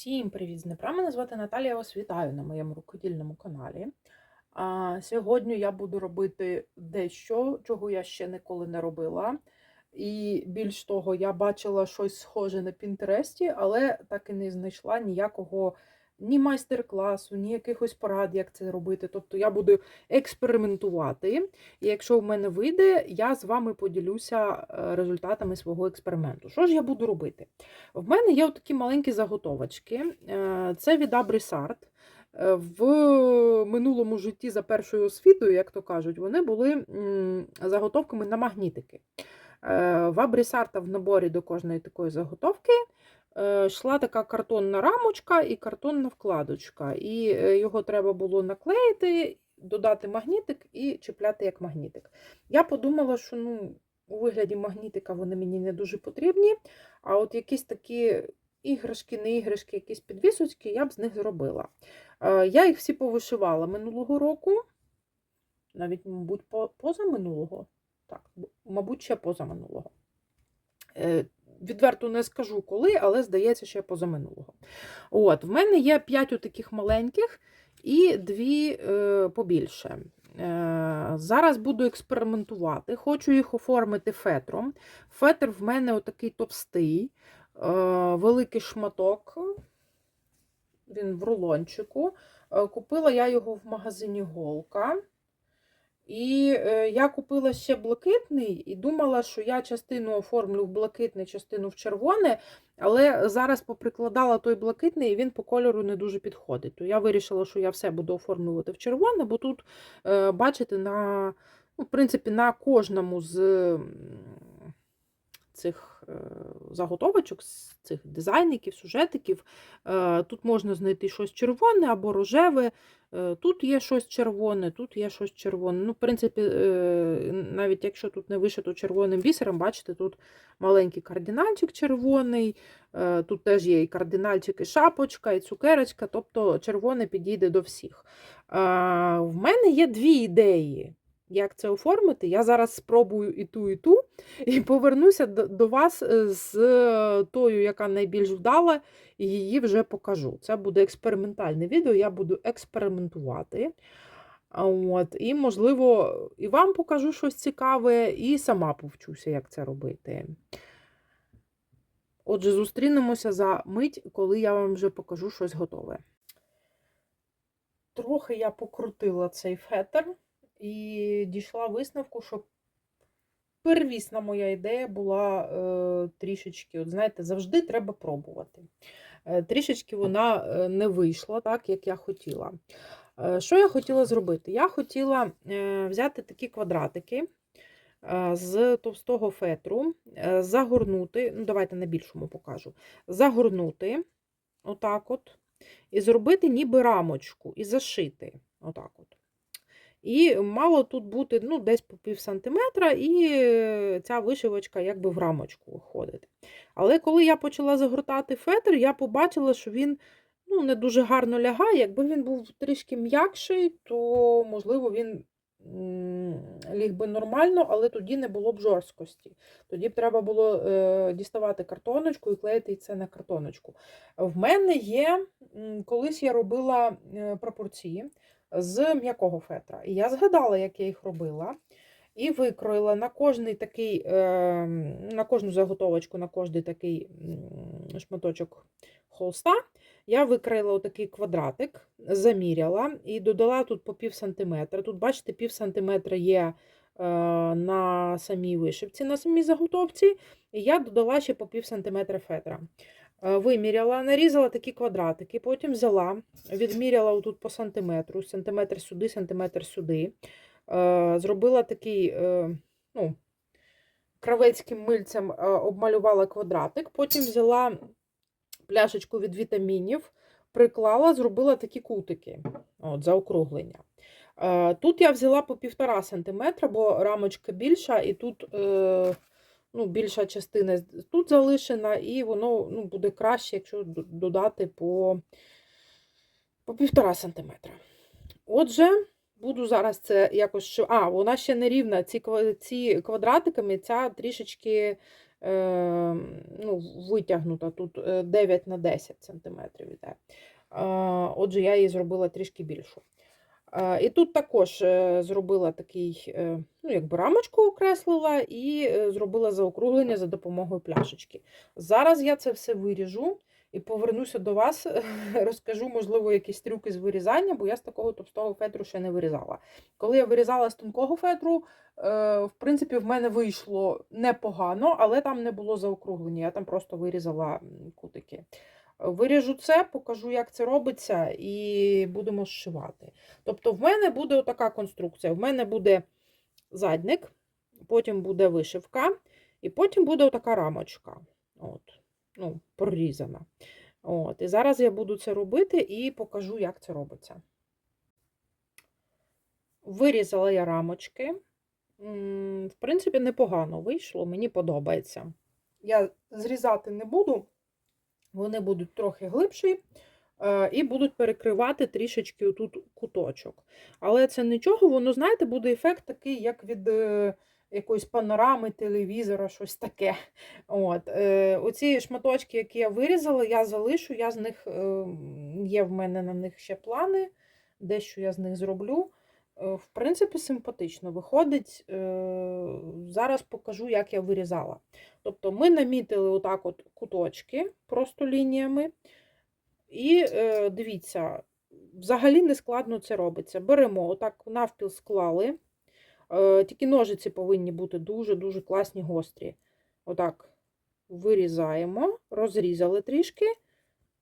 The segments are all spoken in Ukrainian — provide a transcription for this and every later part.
Всім привіт з Дніпра. Мене звати Наталія. Я вас вітаю на моєму рукодільному каналі. А, сьогодні я буду робити дещо, чого я ще ніколи не робила. І більш того, я бачила щось схоже на Пінтересті, але так і не знайшла ніякого ні майстер-класу, ні якихось порад, як це робити. Тобто я буду експериментувати. І якщо в мене вийде, я з вами поділюся е, результатами свого експерименту. Що ж я буду робити? В мене є такі маленькі заготовочки. Е, Це від Абрісарт. Е, В минулому житті за першою освітою, як то кажуть, вони були заготовками на магнітики. В Абрісарта в наборі до кожної такої заготовки йшла така картонна рамочка і картонна вкладочка. І е, його треба було наклеїти, додати магнітик і чіпляти як магнітик. Я подумала, що ну, у вигляді магнітика вони мені не дуже потрібні, а от якісь такі іграшки, не іграшки, якісь підвісочки, я б з них зробила. Е, Я їх всі повишивала минулого року, навіть, мабуть, позаминулого. Так, мабуть, ще позаминулого. Відверто не скажу коли, але здається, ще позаминулого. От, в мене є 5 таких маленьких і дві е, побільше. Е, зараз буду експериментувати. Хочу їх оформити фетром. Фетр в мене отакий товстий, е, великий шматок. Він в рулончику. Е, Купила я його в магазині Голка. І е, я купила ще блакитний і думала, що я частину оформлю в блакитне, частину в червоне, але зараз поприкладала той блакитний, і він по кольору не дуже підходить. То я вирішила, що я все буду оформлювати в червоне, бо тут, е, бачите, на, ну, в принципі, на кожному з м, е, заготовочок, з цих дизайників, сюжетиків, е, тут можна знайти щось червоне або рожеве. Е, Тут є щось червоне, тут є щось червоне. Ну, в принципі, навіть якщо тут не вишито червоним бісером, бачите, тут маленький кардинальчик червоний, тут теж є і кардинальчик, і шапочка, і цукерочка, тобто червоне підійде до всіх. В мене є дві ідеї. Як це оформити? Я зараз спробую і ту, і ту, і повернуся до вас е, з тою, яка найбільш вдала, і її вже покажу. Це буде експериментальне відео, я буду експериментувати. От, І, можливо, і вам покажу щось цікаве, і сама повчуся, як це робити. Отже, зустрінемося за мить, коли я вам вже покажу щось готове. Трохи я покрутила цей фетр і дійшла висновку, що первісна моя ідея була е, трішечки, от знаєте, завжди треба пробувати. Е, трішечки вона е, не вийшла так, як я хотіла. Е, що я хотіла зробити? Я хотіла е, взяти такі квадратики е, з товстого фетру, е, загорнути, ну давайте на більшому покажу, загорнути, отак от, і зробити ніби рамочку, і зашити. Отак от. І мало тут бути ну, десь по пів сантиметра, і е, ця вишивочка якби в рамочку виходить. Але коли я почала загортати фетр, я побачила, що він ну, не дуже гарно лягає. Якби він був трішки м'якший, то, можливо, він ліг би нормально, але тоді не було б жорсткості. Тоді б треба було е, діставати картоночку і клеїти це на картоночку. В мене є, колись я робила е, пропорції з м'якого фетра. І я згадала, як я їх робила. І викроїла на кожний такий, е, на кожну заготовочку, на кожний такий шматочок холста. Я викроїла отакий квадратик, заміряла і додала тут по пів сантиметра. Тут, бачите, пів сантиметра є е, на самій вишивці, на самій заготовці. І я додала ще по пів сантиметра фетра. Е, Виміряла, нарізала такі квадратики, потім взяла, відміряла отут по сантиметру, сантиметр сюди, сантиметр сюди. Е, Зробила такий, е, ну, кравецьким мильцем обмалювала квадратик, потім взяла пляшечку від вітамінів, приклала, зробила такі кутики, от, заокруглення. Тут я взяла по півтора сантиметра, бо рамочка більша, і тут ну, більша частина тут залишена, і воно ну, буде краще, якщо додати по, по півтора сантиметра. Отже, буду зараз це якось. що- А, вона ще не рівна. Ці, ці квадратиками ця трішечки е, ну, витягнута. Тут е, 9 на 10 см. Е, Отже, я її зробила трішки більшу. І тут також е, зробила такий, е, ну, якби рамочку окреслила і е, зробила заокруглення за допомогою пляшечки. Зараз я це все виріжу і повернуся до вас, розкажу, можливо, якісь трюки з вирізання, бо я з такого товстого фетру ще не вирізала. Коли я вирізала з тонкого фетру, е, в принципі, в мене вийшло непогано, але там не було заокруглення, я там просто вирізала кутики. Виріжу це, покажу, як це робиться, і будемо зшивати. Тобто, в мене буде така конструкція: в мене буде задник, потім буде вишивка, і потім буде отака рамочка. От, ну, прорізана. От, і зараз я буду це робити і покажу, як це робиться. Вирізала я рамочки. В принципі, непогано вийшло, мені подобається. Я зрізати не буду, вони будуть трохи глибші е, і будуть перекривати трішечки отут куточок. Але це нічого, воно, знаєте, буде ефект такий, як від е, якоїсь панорами, телевізора, щось таке. От. е, Оці шматочки, які я вирізала, я залишу, я з них, е, є в мене на них ще плани, дещо я з них зроблю. Е, В принципі, симпатично виходить. Е, Зараз покажу, як я вирізала. Тобто ми намітили отак от куточки просто лініями. І е, дивіться, взагалі не складно це робиться. Беремо, отак навпіл склали. Тільки ножиці повинні бути дуже-дуже класні гострі. Отак вирізаємо, розрізали трішки.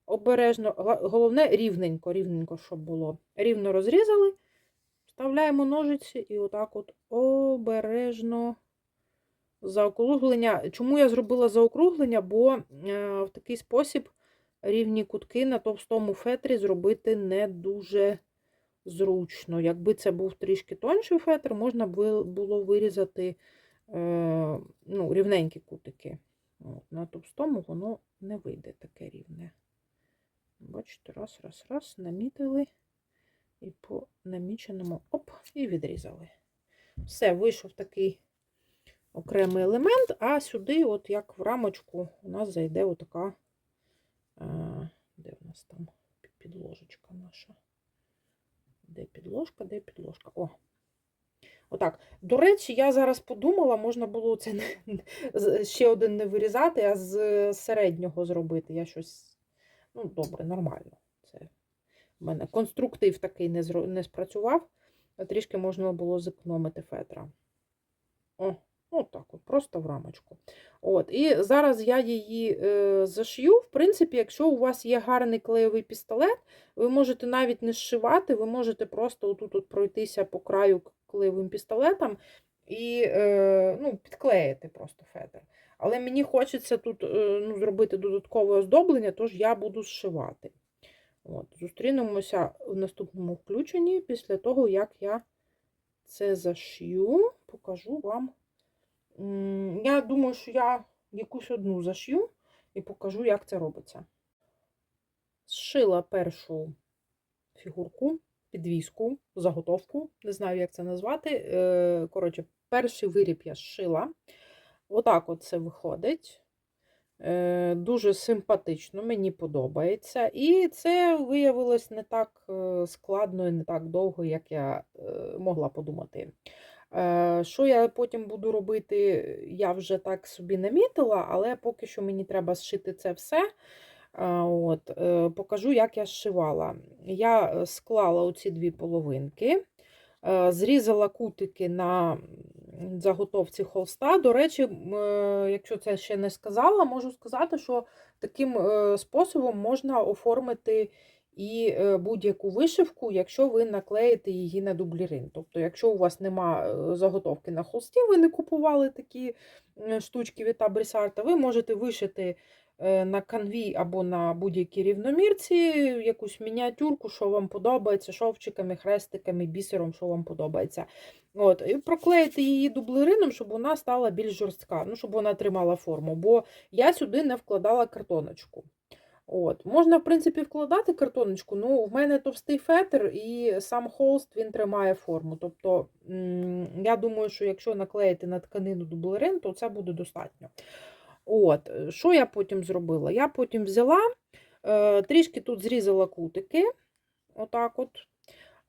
Обережно, головне рівненько, рівненько, щоб було. Рівно розрізали. Вставляємо ножиці і отак от обережно заокруглення. Чому я зробила заокруглення? Бо е, в такий спосіб рівні кутки на товстому фетрі зробити не дуже зручно. Якби це був трішки тонший фетр, можна було вирізати е, ну, рівненькі кутики. От, на товстому воно не вийде таке рівне. Бачите, раз, раз, раз, намітили і по наміченому оп, і відрізали. Все, вийшов такий окремий елемент, а сюди, от як в рамочку, у нас зайде отака, де в нас там підложечка наша? Де підложка, де підложка? О. Отак. До речі, я зараз подумала, можна було це не, ще один не вирізати, а з середнього зробити. Я щось. Ну, добре, нормально. В мене конструктив такий не, зро- не спрацював, трішки можна було зекономити фетра. О, отак, от, просто в рамочку. От, і зараз я її е, зашью. В принципі, якщо у вас є гарний клеєвий пістолет, ви можете навіть не зшивати, ви можете просто отут от пройтися по краю клеєвим пістолетом і е, ну, підклеїти просто фетр. Але мені хочеться тут е, ну, зробити додаткове оздоблення, тож я буду зшивати. От, зустрінемося в наступному включенні після того, як я це зашью, покажу вам. Я думаю, що я якусь одну зашью і покажу, як це робиться. Зшила першу фігурку, підвіску, заготовку, не знаю, як це назвати. Е, Коротше, перший виріб я зшила. Отак от це виходить. Е, Дуже симпатично, мені подобається. І це виявилось не так е, складно і не так довго, як я е, могла подумати. Що я потім буду робити, я вже так собі намітила, але поки що мені треба зшити це все. От, покажу, як я зшивала. Я склала оці дві половинки, зрізала кутики на заготовці холста. До речі, е, якщо це ще не сказала, можу сказати, що таким е, способом можна оформити і е, будь-яку вишивку, якщо ви наклеїте її на дублірин. Тобто, якщо у вас нема заготовки на холсті, ви не купували такі штучки від Абрісарта, ви можете вишити на канві або на будь-якій рівномірці якусь мініатюрку, що вам подобається, шовчиками, хрестиками, бісером, що вам подобається. От, І проклеїти її дублерином, щоб вона стала більш жорстка, ну, щоб вона тримала форму, бо я сюди не вкладала картоночку. От. Можна, в принципі, вкладати картоночку, ну, в мене товстий фетр і сам холст він тримає форму. Тобто, я думаю, що якщо наклеїти на тканину дублерин, то це буде достатньо. От, е, Що я потім зробила? Я потім взяла, е, трішки тут зрізала кутики. Отак от.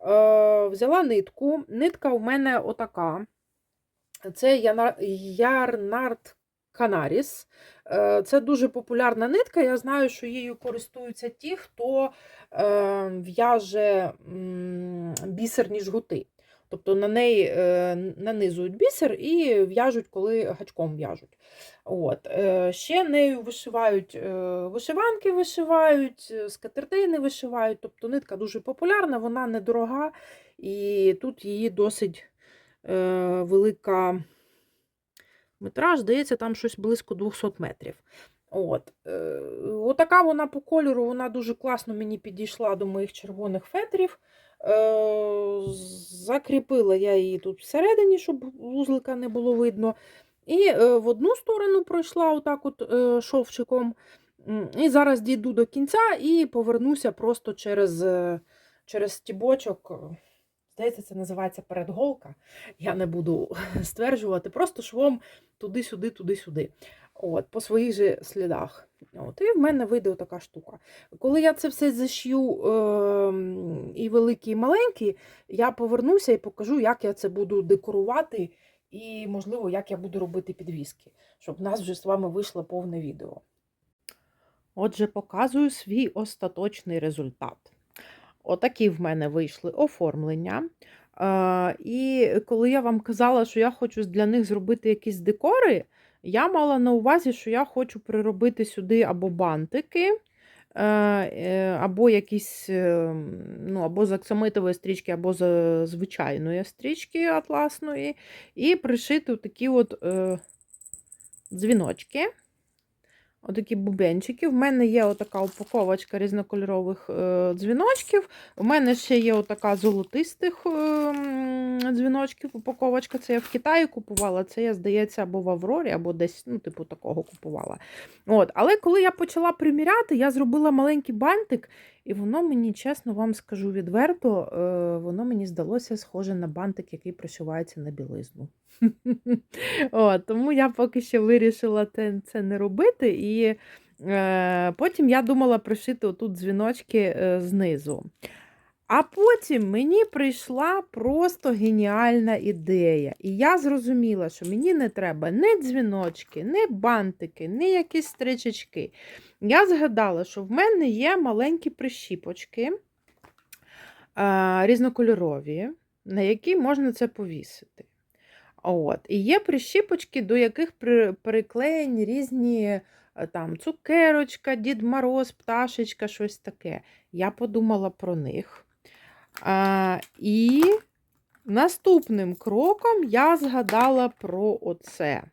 Е, Взяла нитку. Нитка у мене отака. Це Ярнард Канаріс. Е, Це дуже популярна нитка. Я знаю, що її користуються ті, хто е, в'яже бісерні жгути. Тобто на неї е, нанизують бісер і в'яжуть, коли гачком в'яжуть. От. е, Ще нею вишивають е, вишиванки, вишивають, скатертини вишивають. Тобто нитка дуже популярна, вона недорога, і тут її досить велика метраж, здається, там щось близько 200 метрів. От. Отака вона по кольору, вона дуже класно мені підійшла до моїх червоних фетрів. Е, закріпила я її тут всередині, щоб вузлика не було видно. І е, в одну сторону пройшла отак от е, шовчиком. І зараз дійду до кінця і повернуся просто через, через стібочок. Здається, це називається передголка. Я не буду стверджувати, просто швом туди-сюди, туди-сюди. От, По своїх же слідах. От, І в мене вийде така штука. Коли я це все зашью е, і великі, і маленькі, я повернуся і покажу, як я це буду декорувати, і, можливо, як я буду робити підвіски, щоб в нас вже з вами вийшло повне відео. Отже, показую свій остаточний результат. Отакі в мене вийшли оформлення. Е, І коли я вам казала, що я хочу для них зробити якісь декори, я мала на увазі, що я хочу приробити сюди або бантики, е, е, або якісь, е, ну, або з аксамитової стрічки, або з звичайної стрічки атласної, і пришити такі от дзвіночки. Отакі бубенчики. В мене є отака упаковочка різнокольорових е, дзвіночків. У мене ще є отака золотистих е, дзвіночків. Упаковочка. Це я в Китаї купувала. Це я, здається, або в Аврорі, або десь, ну, типу, такого купувала. От. Але коли я почала приміряти, я зробила маленький бантик, і воно мені, чесно вам скажу відверто, е, воно мені здалося схоже на бантик, який пришивається на білизну. От, тому я поки що вирішила це, це не робити. І е, потім я думала пришити отут дзвіночки е, знизу. А потім мені прийшла просто геніальна ідея. І я зрозуміла, що мені не треба ні дзвіночки, ні бантики, ні якісь стрічечки. Я згадала, що в мене є маленькі прищіпочки е, різнокольорові, на які можна це повісити. От. І є прищіпочки, до яких при- приклеєні різні е, там, цукерочка, Дід Мороз, пташечка, щось таке. Я подумала про них. А, і наступним кроком я згадала про оце.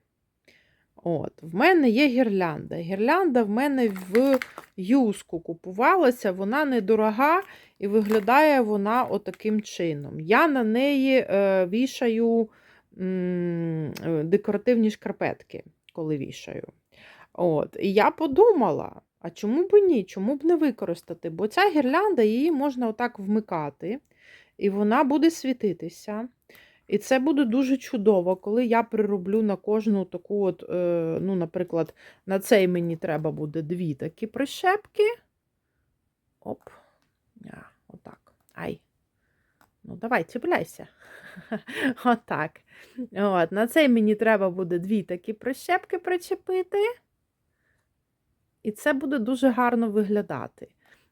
От, В мене є гірлянда. Гірлянда в мене в юску купувалася, вона недорога і виглядає вона отаким чином. Я на неї е, вішаю декоративні шкарпетки, коли вішаю. От. І я подумала, а чому б ні? Чому б не використати? Бо ця гірлянда її можна отак вмикати, і вона буде світитися. І це буде дуже чудово, коли я прироблю на кожну таку, от, е, ну, наприклад, на цей мені треба буде дві такі прищепки. Оп. А, отак. Ай. Ну, давай, чіпляйся. Отак. От, на цей мені треба буде дві такі прищепки причепити. І це буде дуже гарно виглядати.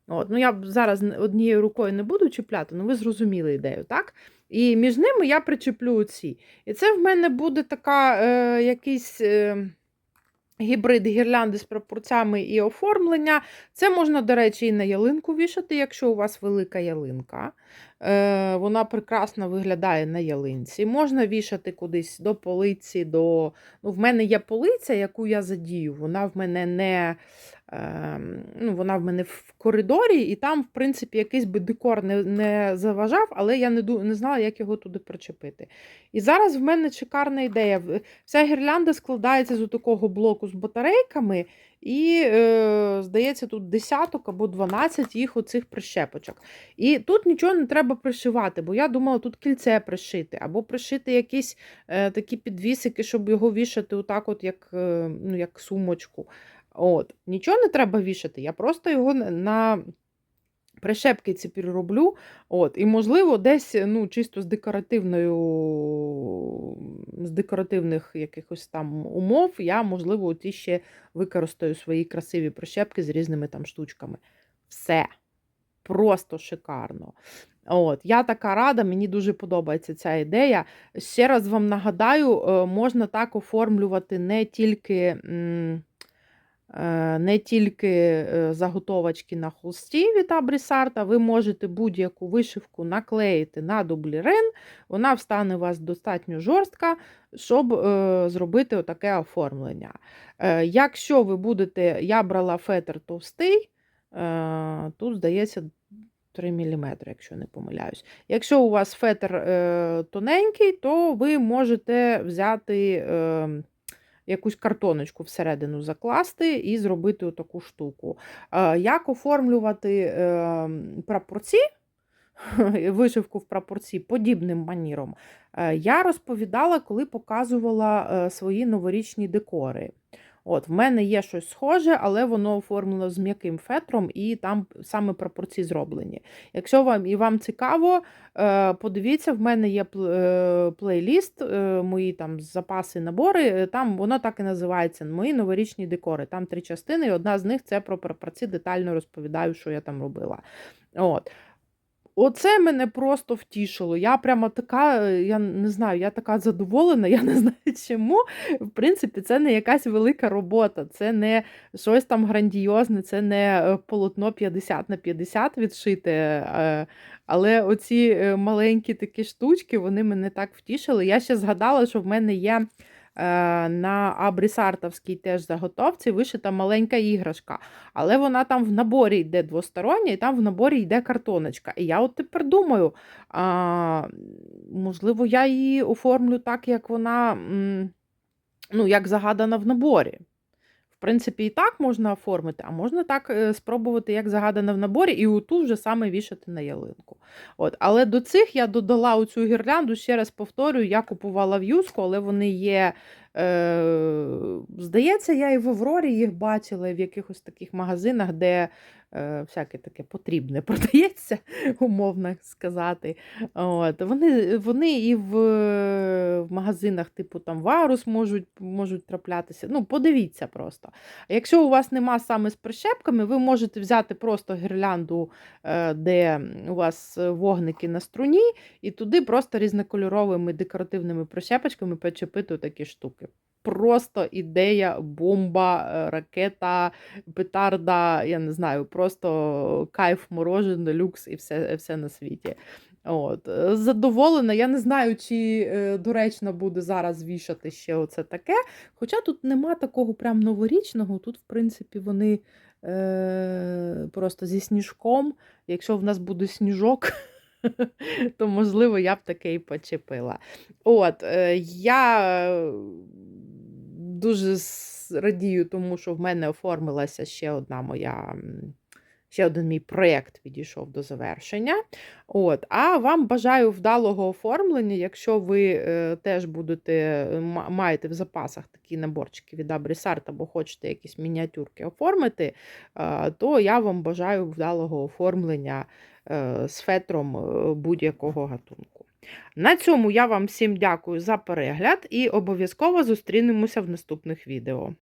От, ну, я зараз однією рукою не буду чіпляти, ну ви зрозуміли ідею, так? І між ними я причеплю оці. І це в мене буде така е, якийсь е, гібрид гірлянди з пропорцями і оформлення. Це можна, до речі, і на ялинку вішати, якщо у вас велика ялинка. Е, вона прекрасно виглядає на ялинці. Можна вішати кудись до полиці, до. Ну, в мене є полиця, яку я задію. Вона в мене не ну, Вона в мене в коридорі, і там, в принципі, якийсь би декор не не заважав, але я не не знала, як його туди причепити. І зараз в мене шикарна ідея. Вся гірлянда складається з такого блоку з батарейками, і, е, здається, тут десяток або 12 їх оцих прищепочок. І тут нічого не треба пришивати, бо я думала, тут кільце пришити, або пришити якісь е, такі підвісики, щоб його вішати отак, от як, е, ну, як сумочку. От. Нічого не треба вішати, я просто його на- прищепки ці перероблю. От. І, можливо, десь ну, чисто з декоративною, з декоративних якихось там умов, я, можливо, ті ще використаю свої красиві прищепки з різними там штучками. Все. Просто шикарно. От, Я така рада, мені дуже подобається ця ідея. Ще раз вам нагадаю, е, можна так оформлювати не тільки. Е, Не тільки е, заготовочки на холсті від Абрісарта, ви можете будь-яку вишивку наклеїти на дублірен, вона встане у вас достатньо жорстка, щоб е, зробити отаке оформлення. Якщо ви будете, я брала фетр товстий, тут, здається, 3 мм, якщо не помиляюсь. Якщо у вас фетр тоненький, то ви можете взяти е, якусь картоночку всередину закласти і зробити таку штуку. Е, як оформлювати е, прапорці, вишивку в прапорці подібним маніром, е, я розповідала, коли показувала е, свої новорічні декори. От, В мене є щось схоже, але воно оформлено з м'яким фетром, і там саме прапорці зроблені. Якщо вам і вам цікаво, е, подивіться, в мене є е, плейліст, е, мої там запаси, набори. Там воно так і називається Мої новорічні декори. Там три частини, і одна з них це про прапорці, детально розповідаю, що я там робила. От. Оце мене просто втішило. Я прямо така, я не знаю, я така задоволена, я не знаю чому. В принципі, це не якась велика робота, це не щось там грандіозне, це не е, полотно 50 на 50 відшите. е, Але оці е, маленькі такі штучки, вони мене так втішили. Я ще згадала, що в мене є. Е, На абрісартовській теж заготовці вишита маленька іграшка, але вона там в наборі йде двостороння, і там в наборі йде картоночка. І я от тепер думаю, можливо, я її оформлю так, як вона, ну, як загадана в наборі. Принципі, і так можна оформити, а можна так е, спробувати, як загадано в наборі, і оту вже саме вішати на ялинку. От. Але до цих я додала оцю гірлянду, ще раз повторюю, я купувала в Юску, але вони є. Е, здається, я і в Аврорі їх бачила, в якихось таких магазинах, де всяке таке потрібне продається, умовно сказати. От. Вони, вони і в, в магазинах, типу там Варус можуть, можуть траплятися. Ну, подивіться просто. Якщо у вас нема саме з прищепками, ви можете взяти просто гірлянду, е, де у вас вогники на струні, і туди просто різнокольоровими декоративними прищепочками причепити такі штуки. Просто ідея, бомба, е, ракета, петарда, я не знаю, просто кайф морожене, люкс і все, все на світі. От. е, Задоволена, я не знаю, чи е, доречно буде зараз вішати ще оце таке. Хоча тут нема такого прям новорічного, тут, в принципі, вони е, просто зі сніжком. Якщо в нас буде сніжок, то, можливо, я б таке і почепила. От, е, я е, дуже радію, тому що в мене оформилася ще одна моя. Ще один мій проєкт підійшов до завершення. От. А вам бажаю вдалого оформлення. Якщо ви е, теж будете е, маєте в запасах такі наборчики від Абрісарт або хочете якісь мініатюрки оформити, е, то я вам бажаю вдалого оформлення е, з фетром е, будь-якого гатунку. На цьому я вам всім дякую за перегляд і обов'язково зустрінемося в наступних відео.